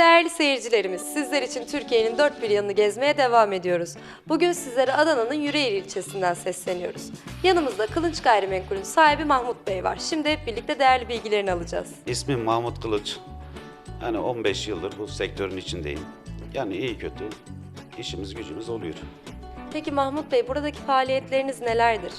Değerli seyircilerimiz, sizler için Türkiye'nin dört bir yanını gezmeye devam ediyoruz. Bugün sizlere Adana'nın Yüreğir ilçesinden sesleniyoruz. Yanımızda Kılınç Gayrimenkul'ün sahibi Mahmut Bey var. Şimdi hep birlikte değerli bilgilerini alacağız. İsmim Mahmut Kılıç. Yani 15 yıldır bu sektörün içindeyim. Yani iyi kötü işimiz gücümüz oluyor. Peki Mahmut Bey, buradaki faaliyetleriniz nelerdir?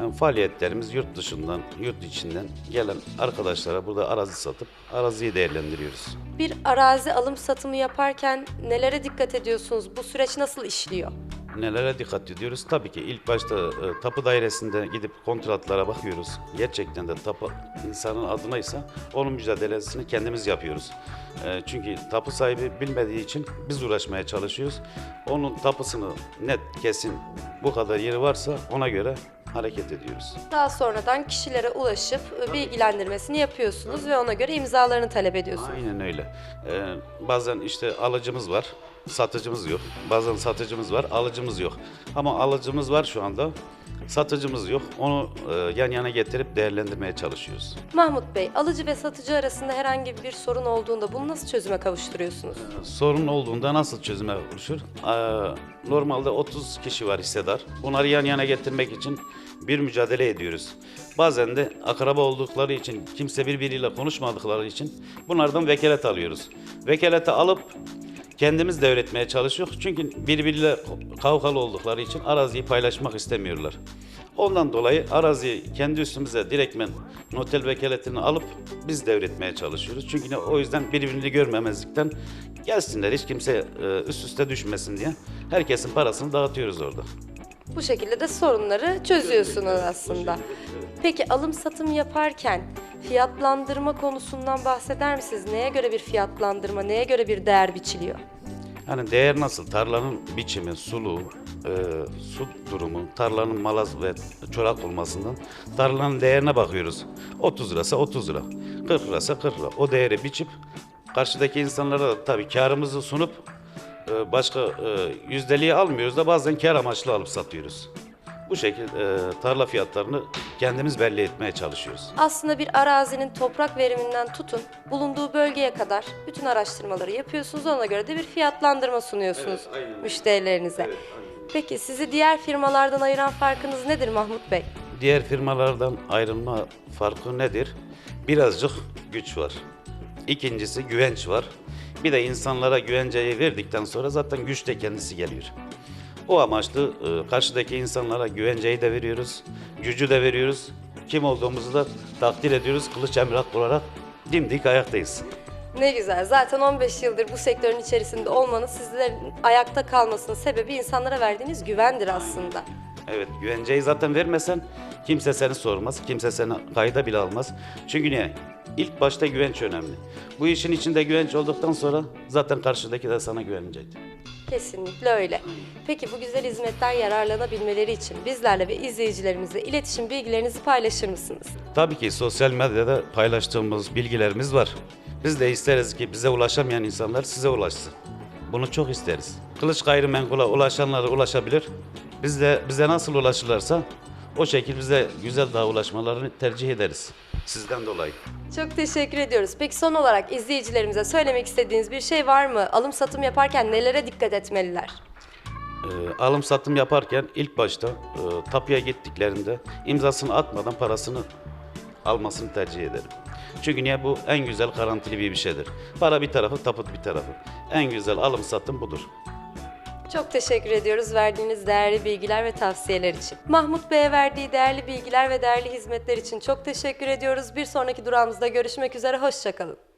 Yani faaliyetlerimiz yurt dışından, yurt içinden gelen arkadaşlara burada arazi satıp araziyi değerlendiriyoruz. Bir arazi alım satımı yaparken nelere dikkat ediyorsunuz? Bu süreç nasıl işliyor? Nelere dikkat ediyoruz? Tabii ki ilk başta e, tapu dairesinde gidip kontratlara bakıyoruz. Gerçekten de tapu insanın adınaysa onun mücadelesini kendimiz yapıyoruz. E, çünkü tapu sahibi bilmediği için biz uğraşmaya çalışıyoruz. Onun tapusunu net kesin bu kadar yeri varsa ona göre hareket ediyoruz. Daha sonradan kişilere ulaşıp e, bilgilendirmesini yapıyorsunuz ve ona göre imzalarını talep ediyorsunuz. Aynen öyle. Ee, bazen işte alıcımız var, satıcımız yok. Bazen satıcımız var, alıcımız yok. Ama alıcımız var şu anda, satıcımız yok. Onu e, yan yana getirip değerlendirmeye çalışıyoruz. Mahmut Bey, alıcı ve satıcı arasında herhangi bir sorun olduğunda bunu nasıl çözüme kavuşturuyorsunuz? Sorun olduğunda nasıl çözüme kavuşur? Ee, normalde 30 kişi var hissedar. Bunları yan yana getirmek için bir mücadele ediyoruz. Bazen de akraba oldukları için, kimse birbiriyle konuşmadıkları için bunlardan vekalet alıyoruz. Vekaleti alıp kendimiz devretmeye çalışıyoruz. Çünkü birbiriyle kavgalı oldukları için araziyi paylaşmak istemiyorlar. Ondan dolayı araziyi kendi üstümüze direktmen notel vekaletini alıp biz devretmeye çalışıyoruz. Çünkü o yüzden birbirini görmemezlikten gelsinler hiç kimse e, üst üste düşmesin diye herkesin parasını dağıtıyoruz orada. Bu şekilde de sorunları çözüyorsunuz aslında. Peki alım satım yaparken fiyatlandırma konusundan bahseder misiniz? Neye göre bir fiyatlandırma, neye göre bir değer biçiliyor? Yani değer nasıl? Tarlanın biçimi, sulu, e, su durumu, tarlanın malaz ve çorak olmasından tarlanın değerine bakıyoruz. 30 lirasa 30 lira, 40 lirasa 40 lira. O değeri biçip karşıdaki insanlara da tabii karımızı sunup e, başka e, yüzdeliği almıyoruz da bazen kar amaçlı alıp satıyoruz. Bu şekilde tarla fiyatlarını kendimiz belli etmeye çalışıyoruz. Aslında bir arazinin toprak veriminden tutun, bulunduğu bölgeye kadar bütün araştırmaları yapıyorsunuz. Ona göre de bir fiyatlandırma sunuyorsunuz Evet, aynen müşterilerinize. Evet, aynen. Peki sizi diğer firmalardan ayıran farkınız nedir Mahmut Bey? Diğer firmalardan ayrılma farkı nedir? Birazcık güç var. İkincisi güvenç var. Bir de insanlara güvenceyi verdikten sonra zaten güç de kendisi geliyor. O amaçlı e, karşıdaki insanlara güvenceyi de veriyoruz, gücü de veriyoruz. Kim olduğumuzu da takdir ediyoruz. Kılıç emrak olarak dimdik ayaktayız. Ne güzel. Zaten 15 yıldır bu sektörün içerisinde olmanız sizlerin ayakta kalmasının sebebi insanlara verdiğiniz güvendir aslında. Evet güvenceyi zaten vermesen kimse seni sormaz, kimse seni kayda bile almaz. Çünkü niye? İlk başta güvenç önemli. Bu işin içinde güvenç olduktan sonra zaten karşıdaki de sana güvenecek. Kesinlikle öyle. Peki bu güzel hizmetten yararlanabilmeleri için bizlerle ve izleyicilerimizle iletişim bilgilerinizi paylaşır mısınız? Tabii ki sosyal medyada paylaştığımız bilgilerimiz var. Biz de isteriz ki bize ulaşamayan insanlar size ulaşsın. Bunu çok isteriz. Kılıç gayrimenkula ulaşanlara ulaşabilir. Biz de bize nasıl ulaşırlarsa o şekilde bize güzel daha ulaşmalarını tercih ederiz. Sizden dolayı. Çok teşekkür ediyoruz. Peki son olarak izleyicilerimize söylemek istediğiniz bir şey var mı? Alım satım yaparken nelere dikkat etmeliler? Ee, alım satım yaparken ilk başta e, tapuya gittiklerinde imzasını atmadan parasını almasını tercih ederim. Çünkü niye bu en güzel garantili bir bir şeydir. Para bir tarafı, taput bir tarafı. En güzel alım satım budur. Çok teşekkür ediyoruz verdiğiniz değerli bilgiler ve tavsiyeler için. Mahmut Bey'e verdiği değerli bilgiler ve değerli hizmetler için çok teşekkür ediyoruz. Bir sonraki durağımızda görüşmek üzere, hoşçakalın.